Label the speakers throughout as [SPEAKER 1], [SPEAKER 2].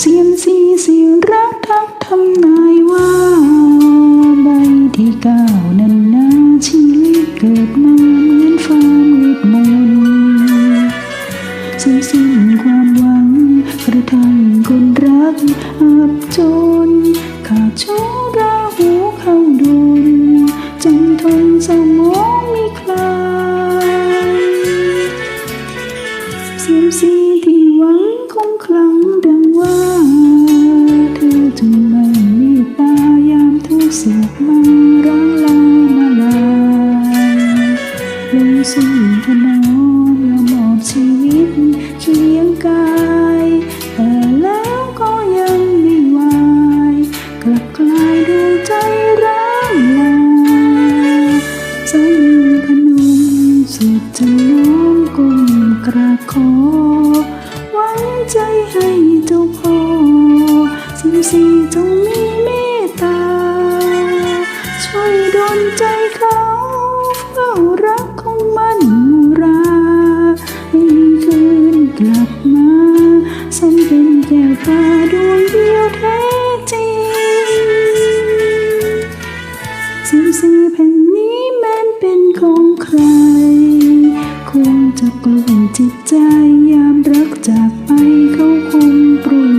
[SPEAKER 1] เสียมสีเสียงรักทักทำนายว่า ใบที่เก้านั้นนาชีวิตเกิดมาเหมือนฟ้ามืดมนสิ้นสิ้นความหวังกระทั่งคนรักอับจนขาดโชราหูเข้าโดนจนทนสมองไม่คลายเสียมสีที่ สุขมาร้างลามาลายลงสู่ถนนและมอบชีวิตเคียงกายแต่แล้วก็ยังไม่ไหวกลับกลายดวงใจร้างลาสามีพนมสุดจะน้อมก้มกราบขอหวังใจให้เจ้าพ่อสิ่งสีจง แก้วตาดวงเดียวแท้จริงสิ่งสีแผ่นนี้แม้นเป็นของใคร คงจะกลุ้มจิตใจยามรักจากไปเขาคงปรุย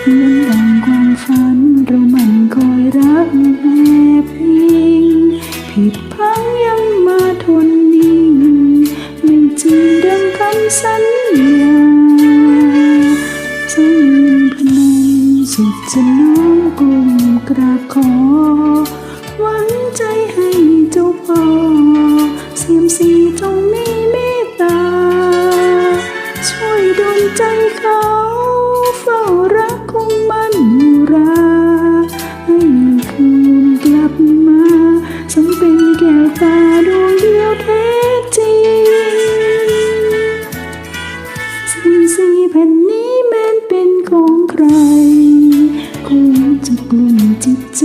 [SPEAKER 1] เหมือนดังความฝันเรามันคอยรักแอบอิงผิดพังยังมาทนนิ่ง ไม่จริงดังคำสัญญา ขอหวังใจให้เจ้าพ่อเสียมสีจงมีเมตตา ช่วยดลใจเขาเฝ้ารักคงมั่นราให้คืนกลับมาสมเป็นแก้วตาดวงเดียวแท้จริงสิ่งสีแผ่นนี้แม้นเป็นของใคร จิตใจ